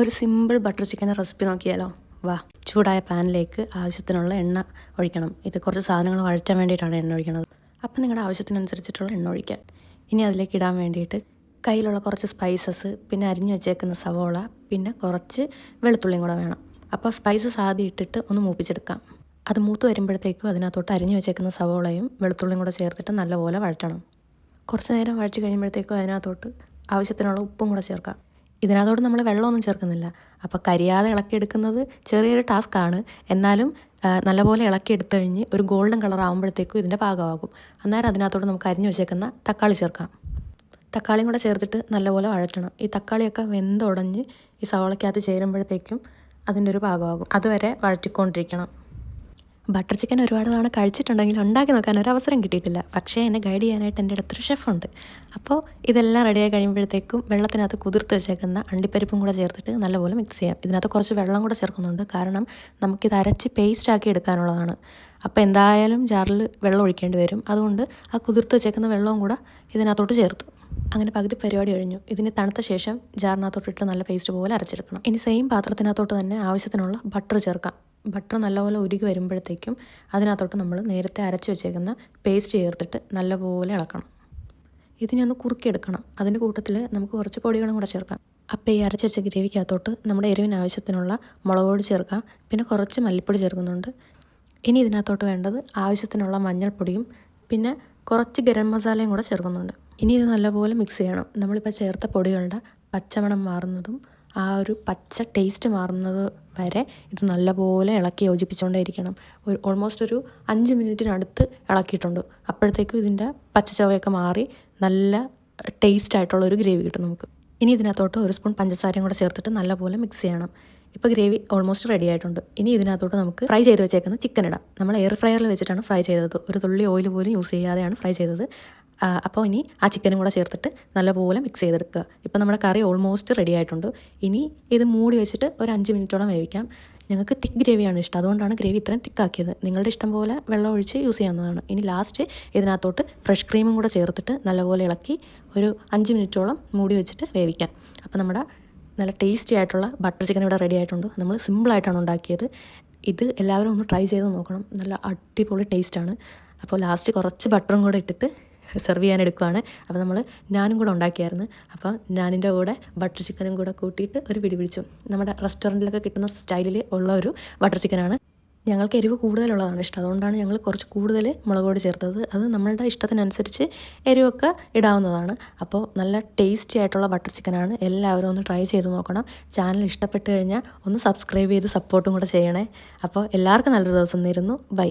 ഒരു simple butter ചിക്കന്റെ recipe നോക്കിയാലോ? വാ ചൂടായ പാനിലേക്ക് ആവശ്യത്തിനുള്ള എണ്ണ ഒഴിക്കണം. ഇത് കുറച്ച് സാധനങ്ങൾ വഴറ്റാൻ വേണ്ടിയിട്ടാണ് എണ്ണ ഒഴിക്കുന്നത് അപ്പം നിങ്ങളുടെ ആവശ്യത്തിനനുസരിച്ചിട്ടുള്ള എണ്ണ ഒഴിക്കാം. ഇനി അതിലേക്ക് ഇടാൻ വേണ്ടിയിട്ട് കയ്യിലുള്ള കുറച്ച് സ്പൈസസ് പിന്നെ അരിഞ്ഞു വെച്ചേക്കുന്ന സവോള പിന്നെ കുറച്ച് വെളുത്തുള്ളിയും കൂടെ വേണം. അപ്പോൾ സ്പൈസസ് ആദ്യം ഇട്ടിട്ട് ഒന്ന് മൂപ്പിച്ചെടുക്കാം. അത് മൂത്ത് വരുമ്പോഴത്തേക്കും അതിനകത്തോട്ട് അരിഞ്ഞു വെച്ചേക്കുന്ന സവോളയും വെളുത്തുള്ളിയും കൂടെ ചേർത്തിട്ട് നല്ലപോലെ വഴറ്റണം. കുറച്ച് നേരം വഴച്ച് കഴിയുമ്പോഴത്തേക്കും അതിനകത്തോട്ട് ആവശ്യത്തിനുള്ള ഉപ്പും കൂടെ ചേർക്കാം. ഇതിനകത്തോട്ട് നമ്മൾ വെള്ളമൊന്നും ചേർക്കുന്നില്ല. അപ്പോൾ കരിയാതെ ഇളക്കിയെടുക്കുന്നത് ചെറിയൊരു ടാസ്ക്കാണ്. എന്നാലും നല്ലപോലെ ഇളക്കിയെടുത്തു കഴിഞ്ഞ് ഒരു ഗോൾഡൻ കളർ ആകുമ്പോഴത്തേക്കും ഇതിന്റെ പാകമാകും. അന്നേരം അതിനകത്തോട്ട് നമുക്ക് അരിഞ്ഞു വെച്ചേക്കുന്ന തക്കാളി ചേർക്കാം. തക്കാളിയും കൂടെ ചേർത്തിട്ട് നല്ലപോലെ വഴറ്റണം. ഈ തക്കാളിയൊക്കെ വെന്തുടഞ്ഞ് ഈ സവോളയ്ക്കകത്ത് ചേരുമ്പോഴത്തേക്കും അതിന്റെ ഒരു പാകമാകും. അതുവരെ വഴറ്റിക്കൊണ്ടിരിക്കണം. ബട്ടർ ചിക്കൻ ഒരുപാട് തവണ കഴിച്ചിട്ടുണ്ടെങ്കിൽ ഉണ്ടാക്കി നോക്കാൻ ഒരു അവസരം കിട്ടിയിട്ടില്ല. പക്ഷേ എന്നെ ഗൈഡ് ചെയ്യാനായിട്ട് എന്റെ അടുത്തൊരു ഷെഫുണ്ട് അപ്പോൾ ഇതെല്ലാം റെഡിയായി കഴിയുമ്പോഴത്തേക്കും വെള്ളത്തിനകത്ത് കുതിർത്ത് വെച്ചേക്കുന്ന അണ്ടിപ്പരിപ്പും കൂടെ ചേർത്തിട്ട് നല്ലപോലെ മിക്സ് ചെയ്യാം. ഇതിനകത്ത് കുറച്ച് വെള്ളം കൂടെ ചേർക്കുന്നുണ്ട്. കാരണം നമുക്കിത് അരച്ച് പേസ്റ്റ് ആക്കി എടുക്കാനുള്ളതാണ്. അപ്പോൾ എന്തായാലും ജാറിൽ വെള്ളം ഒഴിക്കേണ്ടി വരും. അതുകൊണ്ട് ആ കുതിർത്ത് വെച്ചേക്കുന്ന വെള്ളവും കൂടെ ഇതിനകത്തോട്ട് ചേർത്തു. അങ്ങനെ പകുതി പരിപാടി കഴിഞ്ഞു. ഇതിന് തണുത്ത ശേഷം ജാറിനകത്തോട്ടിട്ട് നല്ല പേസ്റ്റ് പോലെ അരച്ചെടുക്കണം. ഇനി സെയിം പാത്രത്തിനകത്തോട്ട് തന്നെ ആവശ്യത്തിനുള്ള ബട്ടർ ചേർക്കാം. ബട്ടർ നല്ലപോലെ ഉരുകി വരുമ്പോഴത്തേക്കും അതിനകത്തോട്ട് നമ്മൾ നേരത്തെ അരച്ച് വെച്ചേക്കുന്ന പേസ്റ്റ് ചേർത്തിട്ട് നല്ലപോലെ ഇളക്കണം. ഇതിനെ ഒന്ന് കുറുക്കിയെടുക്കണം. അതിന്റെ കൂട്ടത്തിൽ നമുക്ക് കുറച്ച് പൊടികളും കൂടെ ചേർക്കാം. അപ്പോൾ ഈ അരച്ച് വെച്ച ഗ്രേവിക്കകത്തോട്ട് നമ്മുടെ എരിവിന് ആവശ്യത്തിനുള്ള മുളക് പൊടി ചേർക്കാം. പിന്നെ കുറച്ച് മല്ലിപ്പൊടി ചേർക്കുന്നുണ്ട്. ഇനി ഇതിനകത്തോട്ട് വേണ്ടത് ആവശ്യത്തിനുള്ള മഞ്ഞൾപ്പൊടിയും പിന്നെ കുറച്ച് ഗരം മസാലയും കൂടെ ചേർക്കുന്നുണ്ട്. ഇനി ഇത് നല്ലപോലെ മിക്സ് ചെയ്യണം. നമ്മളിപ്പോൾ ചേർത്ത പൊടികളുടെ പച്ചമണം മാറുന്നതും ആ ഒരു പച്ച ടേസ്റ്റ് മാറുന്നത് വരെ ഇത് നല്ലപോലെ ഇളക്കി യോജിപ്പിച്ചുകൊണ്ടേയിരിക്കണം ഒരു ഓൾമോസ്റ്റ് ഒരു അഞ്ച് മിനിറ്റിനടുത്ത് ഇളക്കിയിട്ടുണ്ട്. അപ്പോഴത്തേക്കും ഇതിന്റെ പച്ച ചവയൊക്കെ മാറി നല്ല ടേസ്റ്റ് ആയിട്ടുള്ള ഒരു ഗ്രേവി കിട്ടും നമുക്ക്. ഇനി ഇതിനകത്തോട്ട് ഒരു സ്പൂൺ പഞ്ചസാരയും കൂടെ ചേർത്തിട്ട് നല്ലപോലെ മിക്സ് ചെയ്യണം. ഇപ്പോൾ ഗ്രേവി ഓൾമോസ്റ്റ് റെഡി ആയിട്ടുണ്ട്. ഇനി ഇതിനകത്തോട്ട് നമുക്ക് ഫ്രൈ ചെയ്ത് വെച്ചേക്കുന്ന ചിക്കൻ ഇടാം. നമ്മൾ എയർ ഫ്രയറിൽ വെച്ചിട്ടാണ് ഫ്രൈ ചെയ്തത്. ഒരു തുള്ളി ഓയിൽ പോലും യൂസ് ചെയ്യാതെയാണ് ഫ്രൈ ചെയ്തത്. അപ്പോൾ ഇനി ആ ചിക്കനും കൂടെ ചേർത്തിട്ട് നല്ലപോലെ മിക്സ് ചെയ്തെടുക്കുക. ഇപ്പോൾ നമ്മുടെ കറി ഓൾമോസ്റ്റ് റെഡി ആയിട്ടുണ്ട്. ഇനി ഇത് മൂടി വെച്ചിട്ട് ഒരു അഞ്ച് മിനിറ്റോളം വേവിക്കാം. ഞങ്ങൾക്ക് തിക്ക് ഗ്രേവിയാണ് ഇഷ്ടം. അതുകൊണ്ടാണ് ഗ്രേവി ഇത്രയും തിക്കാക്കിയത് നിങ്ങളുടെ ഇഷ്ടം പോലെ വെള്ളം ഒഴിച്ച് യൂസ് ചെയ്യാവുന്നതാണ്. ഇനി ലാസ്റ്റ് ഇതിനകത്തോട്ട് ഫ്രഷ് ക്രീമും കൂടെ ചേർത്തിട്ട് നല്ലപോലെ ഇളക്കി ഒരു അഞ്ച് മിനിറ്റോളം മൂടി വെച്ചിട്ട് വേവിക്കാം. അപ്പോൾ നമ്മുടെ നല്ല ടേസ്റ്റി ആയിട്ടുള്ള ബട്ടർ ചിക്കൻ ഇവിടെ റെഡി ആയിട്ടുണ്ട്. നമ്മൾ സിമ്പിളായിട്ടാണ് ഉണ്ടാക്കിയത്. ഇത് എല്ലാവരും ഒന്ന് ട്രൈ ചെയ്ത് നോക്കണം. നല്ല അടിപൊളി ടേസ്റ്റാണ് അപ്പോൾ ലാസ്റ്റ് കുറച്ച് ബട്ടറും കൂടെ ഇട്ടിട്ട് സെർവ് ചെയ്യാൻ എടുക്കുകയാണ് അപ്പോൾ നമ്മൾ ഞാനും കൂടെ ഉണ്ടാക്കിയായിരുന്നു. അപ്പോൾ ഞാനിന്റെ കൂടെ ബട്ടർ ചിക്കനും കൂടെ കൂട്ടിയിട്ട് ഒരു പിടി പിടിച്ചു. നമ്മുടെ റെസ്റ്റോറന്റിലൊക്കെ കിട്ടുന്ന സ്റ്റൈലിൽ ഉള്ള ഒരു ബട്ടർ ചിക്കനാണ് ഞങ്ങൾക്ക് എരിവ് കൂടുതലുള്ളതാണ് ഇഷ്ടം. അതുകൊണ്ടാണ് ഞങ്ങൾ കുറച്ച് കൂടുതൽ മുളക് പൊടി ചേർത്തത്. അത് നമ്മളുടെ ഇഷ്ടത്തിനനുസരിച്ച് എരിവൊക്കെ ഇടാവുന്നതാണ്. അപ്പോൾ നല്ല ടേസ്റ്റി ആയിട്ടുള്ള ബട്ടർ ചിക്കനാണ് എല്ലാവരും ഒന്ന് ട്രൈ ചെയ്ത് നോക്കണം. ചാനൽ ഇഷ്ടപ്പെട്ട് കഴിഞ്ഞാൽ ഒന്ന് സബ്സ്ക്രൈബ് ചെയ്ത് സപ്പോർട്ടും കൂടെ ചെയ്യണേ. അപ്പോൾ എല്ലാവർക്കും നല്ലൊരു ദിവസം നേരുന്നു. ബൈ